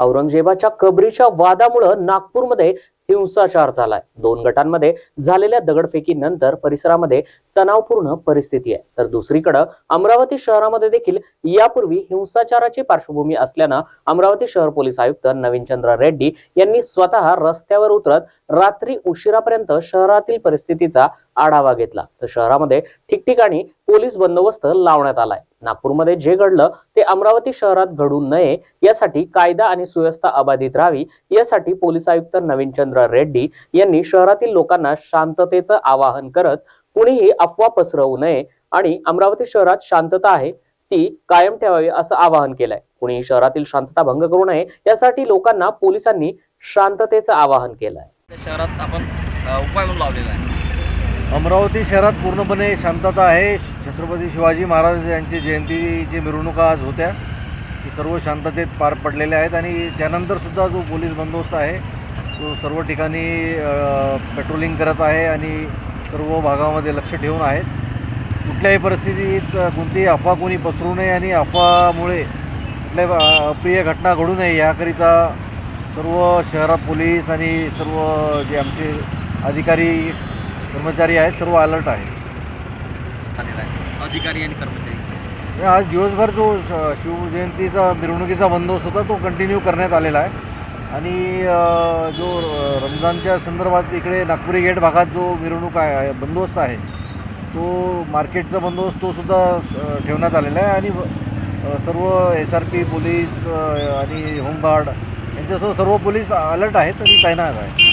औरंगजेबाच्या कबरीच्या वादामुळं नागपूरमध्ये हिंसाचार झालाय. दोन गटांमध्ये झालेल्या दगडफेकीनंतर परिसरामध्ये तणावपूर्ण परिस्थिती आहे. तर दुसरीकडं अमरावती शहरामध्ये देखील यापूर्वी हिंसाचाराची पार्श्वभूमी असल्यानं अमरावती शहर पोलीस आयुक्त नवीनचंद्र रेड्डी यांनी स्वतः रस्त्यावर उतरत रात्री उशिरापर्यंत शहरातील परिस्थितीचा आढावा घेतला. तर शहरामध्ये ठिकठिकाणी पोलीस बंदोबस्त लावण्यात आलाय. नागपूरमध्ये जे घडलं ते अमरावती शहरात घडू नये यासाठी कायदा आणि सुव्यवस्था अबाधित राहावी यासाठी पोलीस आयुक्त नवीनचंद्र रेड्डी यांनी शहरातील लोकांना शांततेचं आवाहन करत कुणीही अफवा पसरवू नये आणि अमरावती शहरात शांतता आहे ती कायम ठेवावी असं आवाहन केलंय. कुणीही शहरातील शांतता भंग करू नये यासाठी लोकांना पोलिसांनी शांततेचं आवाहन केलंय. शहरात आपण उपाय म्हणून लावलेला आहे. अमरावती शहरात पूर्णपणे शांतता आहे. छत्रपती शिवाजी महाराज यांची जयंतीची मिरवणुका आज होत्या. ती सर्व शांततेत पार पडलेल्या आहेत आणि त्यानंतरसुद्धा जो पोलीस बंदोबस्त आहे तो सर्व ठिकाणी पेट्रोलिंग करत आहे आणि सर्व भागामध्ये लक्ष ठेवून आहेत. कुठल्याही परिस्थितीत कोणतीही अफवा कोणी पसरू नये आणि अफवामुळे कुठल्या अप्रिय घटना घडू नये याकरिता सर्व शहरात पोलीस आणि सर्व जे आमचे अधिकारी कर्मचारी आहेत सर्व अलर्ट आहेत. अधिकारी आणि कर्मचारी. आज दिवसभर जो श- शिवजयंतीचा मिरवणुकीचा बंदोबस्त होता तो कंटिन्यू करण्यात आलेला आहे. आणि जो रमजानच्या संदर्भात इकडे नागपुरी गेट भागात जो मिरवणूक आहे बंदोबस्त आहे तो मार्केटचा बंदोबस्त तो सुद्धा ठेवण्यात आलेला आहे आणि सर्व एस आर पी पोलीस आणि होमगार्ड यांच्यासह सर्व पोलीस अलर्ट आहेत आणि तैनात आहेत.